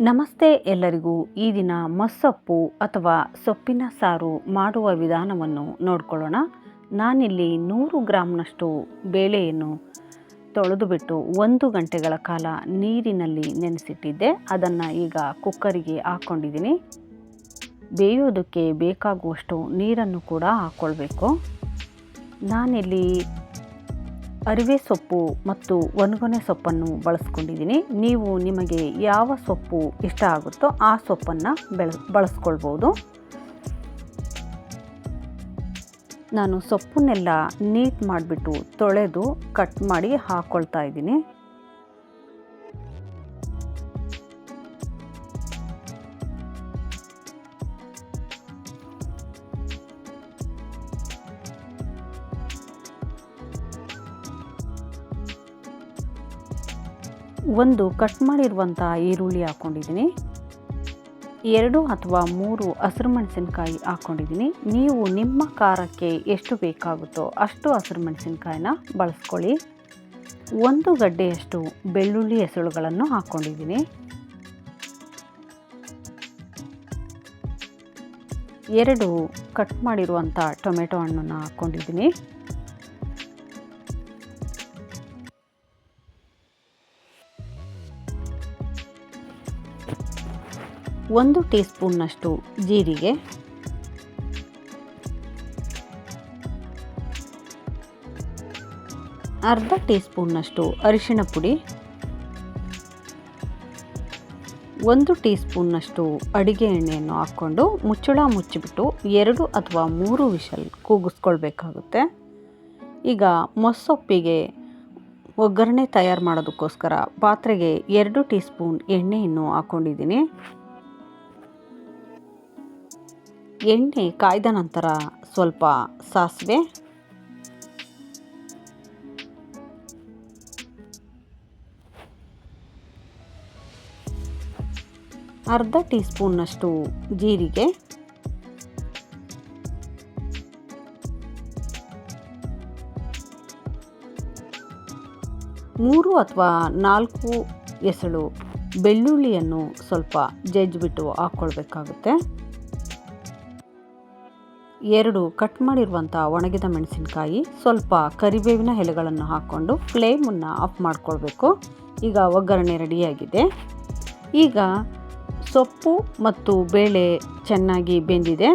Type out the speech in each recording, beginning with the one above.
ನಮಸ್ತೆ ಎಲ್ಲರಿಗೂ ಈ ದಿನ ಮಸ್ಸೊಪ್ಪು ಅಥವಾ ಸೊಪ್ಪಿನ ಸಾರು ಮಾಡುವ ವಿಧಾನವನ್ನು ನೋಡ್ಕೊಳ್ಳೋಣ. ನಾನಿಲ್ಲಿ ನೂರು ಗ್ರಾಮ್ನಷ್ಟು ಬೇಳೆಯನ್ನು ತೊಳೆದುಬಿಟ್ಟು ಒಂದು ಗಂಟೆಗಳ ಕಾಲ ನೀರಿನಲ್ಲಿ ನೆನೆಸಿಟ್ಟಿದ್ದೆ. ಅದನ್ನು ಈಗ ಕುಕ್ಕರಿಗೆ ಹಾಕ್ಕೊಂಡಿದ್ದೀನಿ. ಬೇಯೋದಕ್ಕೆ ಬೇಕಾಗುವಷ್ಟು ನೀರನ್ನು ಕೂಡ ಹಾಕ್ಕೊಳ್ಬೇಕು. ನಾನಿಲ್ಲಿ ಅರಿವೆ ಸೊಪ್ಪು ಮತ್ತು ಒಣಗೊನೆ ಸೊಪ್ಪನ್ನು ಬಳಸ್ಕೊಂಡಿದ್ದೀನಿ. ನೀವು ನಿಮಗೆ ಯಾವ ಸೊಪ್ಪು ಇಷ್ಟ ಆಗುತ್ತೋ ಆ ಸೊಪ್ಪನ್ನು ಬೆಳ, ಬಳಸ್ಕೊಳ್ಬೋದು. ನಾನು ಸೊಪ್ಪನ್ನೆಲ್ಲ ನೀಟ್ ಮಾಡಿಬಿಟ್ಟು ತೊಳೆದು ಕಟ್ ಮಾಡಿ ಹಾಕ್ಕೊಳ್ತಾ ಇದ್ದೀನಿ. ಒಂದು ಕಟ್ ಮಾಡಿರುವಂಥ ಈರುಳ್ಳಿ ಹಾಕ್ಕೊಂಡಿದ್ದೀನಿ ಎರಡು ಅಥವಾ ಮೂರು ಹಸಿರು ಮೆಣಸಿನ್ಕಾಯಿ ಹಾಕ್ಕೊಂಡಿದ್ದೀನಿ ನೀವು ನಿಮ್ಮ ಖಾರಕ್ಕೆ ಎಷ್ಟು ಬೇಕಾಗುತ್ತೋ ಅಷ್ಟು ಹಸಿರು ಮೆಣಸಿನ್ಕಾಯಿನ ಬಳಸ್ಕೊಳ್ಳಿ. ಒಂದು ಗಡ್ಡೆಯಷ್ಟು ಬೆಳ್ಳುಳ್ಳಿ ಹೆಸರುಗಳನ್ನು ಹಾಕ್ಕೊಂಡಿದ್ದೀನಿ ಎರಡು ಕಟ್ ಮಾಡಿರುವಂಥ ಟೊಮೆಟೊ ಹಣ್ಣನ್ನು ಹಾಕ್ಕೊಂಡಿದ್ದೀನಿ ಒಂದು ಟೀ ಸ್ಪೂನ್ನಷ್ಟು ಜೀರಿಗೆ. ಅರ್ಧ ಟೀ ಸ್ಪೂನ್ನಷ್ಟು ಅರಿಶಿಣ ಪುಡಿ. ಒಂದು ಟೀ ಸ್ಪೂನ್ನಷ್ಟು ಅಡಿಗೆ ಎಣ್ಣೆಯನ್ನು ಹಾಕ್ಕೊಂಡು ಮುಚ್ಚಳ ಮುಚ್ಚಿಬಿಟ್ಟು ಎರಡು ಅಥವಾ ಮೂರು ವಿಷಲ್ ಕೂಗಿಸ್ಕೊಳ್ಬೇಕಾಗುತ್ತೆ. ಈಗ ಮೊಸೊಪ್ಪಿಗೆ ಒಗ್ಗರಣೆ ತಯಾರು ಮಾಡೋದಕ್ಕೋಸ್ಕರ ಪಾತ್ರೆಗೆ ಎರಡು ಟೀ ಸ್ಪೂನ್ ಎಣ್ಣೆಯನ್ನು ಹಾಕ್ಕೊಂಡಿದ್ದೀನಿ ಎಣ್ಣೆ ಕಾಯ್ದ ನಂತರ ಸ್ವಲ್ಪ ಸಾಸಿವೆ. ಅರ್ಧ ಟೀ ಸ್ಪೂನ್ನಷ್ಟು ಜೀರಿಗೆ. ಮೂರು ಅಥವಾ ನಾಲ್ಕು ಎಸಳು ಬೆಳ್ಳುಳ್ಳಿಯನ್ನು ಸ್ವಲ್ಪ ಜಜ್ಜಿಬಿಟ್ಟು ಹಾಕ್ಕೊಳ್ಬೇಕಾಗುತ್ತೆ. ಎರಡು ಕಟ್ ಮಾಡಿರುವಂಥ ಒಣಗಿದ ಮೆಣಸಿನಕಾಯಿ, ಸ್ವಲ್ಪ ಕರಿಬೇವಿನ ಎಲೆಗಳನ್ನು ಹಾಕ್ಕೊಂಡು ಫ್ಲೇಮನ್ನು ಆಫ್ ಮಾಡ್ಕೊಳ್ಬೇಕು. ಈಗ ಒಗ್ಗರಣೆ ರೆಡಿಯಾಗಿದೆ ಈಗ ಸೊಪ್ಪು ಮತ್ತು ಬೇಳೆ ಚೆನ್ನಾಗಿ ಬೆಂದಿದೆ.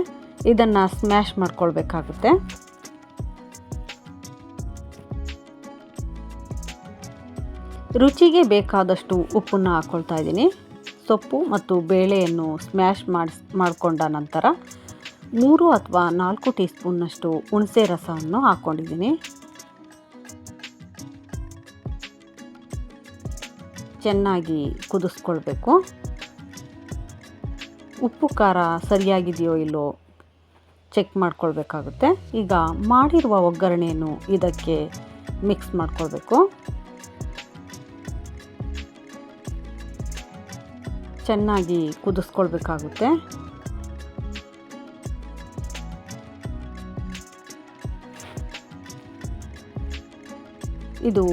ಇದನ್ನು ಸ್ಮ್ಯಾಶ್ ಮಾಡ್ಕೊಳ್ಬೇಕಾಗುತ್ತೆ. ರುಚಿಗೆ ಬೇಕಾದಷ್ಟು ಉಪ್ಪನ್ನು ಹಾಕ್ಕೊಳ್ತಾ ಇದ್ದೀನಿ. ಸೊಪ್ಪು ಮತ್ತು ಬೇಳೆಯನ್ನು ಸ್ಮ್ಯಾಶ್ ಮಾಡಿಸ್, ಮಾಡಿಕೊಂಡ ನಂತರ ಮೂರು ಅಥವಾ ನಾಲ್ಕು ಟೀ ಸ್ಪೂನ್ನಷ್ಟು ಹುಣಸೆ ರಸವನ್ನು ಹಾಕ್ಕೊಂಡಿದ್ದೀನಿ. ಚೆನ್ನಾಗಿ ಕುದಿಸ್ಕೊಳ್ಬೇಕು. ಉಪ್ಪು, ಖಾರ ಸರಿಯಾಗಿದೆಯೋ ಇಲ್ಲೋ ಚೆಕ್ ಮಾಡ್ಕೊಳ್ಬೇಕಾಗುತ್ತೆ. ಈಗ ಮಾಡಿರುವ ಒಗ್ಗರಣೆಯನ್ನು ಇದಕ್ಕೆ ಮಿಕ್ಸ್ ಮಾಡ್ಕೊಳ್ಬೇಕು. ಚೆನ್ನಾಗಿ ಕುದಿಸ್ಕೊಳ್ಬೇಕಾಗುತ್ತೆ. ಇದು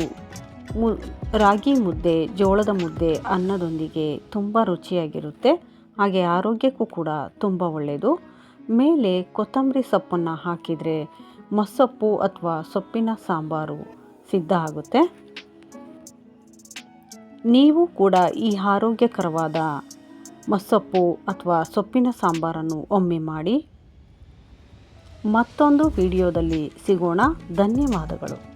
ಮು, ರಾಗಿ ಮುದ್ದೆ, ಜೋಳದ ಮುದ್ದೆ ಅನ್ನದೊಂದಿಗೆ ತುಂಬ ರುಚಿಯಾಗಿರುತ್ತೆ. ಹಾಗೆ ಆರೋಗ್ಯಕ್ಕೂ ಕೂಡ ತುಂಬ ಒಳ್ಳೆಯದು ಮೇಲೆ ಕೊತ್ತಂಬರಿ ಸೊಪ್ಪನ್ನು ಹಾಕಿದರೆ ಮಸ್ಸೊಪ್ಪು ಅಥವಾ ಸೊಪ್ಪಿನ ಸಾಂಬಾರು ಸಿದ್ಧ ಆಗುತ್ತೆ. ನೀವು ಕೂಡ ಈ ಆರೋಗ್ಯಕರವಾದ ಮಸ್ಸೊಪ್ಪು ಅಥವಾ ಸೊಪ್ಪಿನ ಸಾಂಬಾರನ್ನು ಒಮ್ಮೆ ಮಾಡಿ. ಮತ್ತೊಂದು ವಿಡಿಯೋದಲ್ಲಿ ಸಿಗೋಣ. ಧನ್ಯವಾದಗಳು.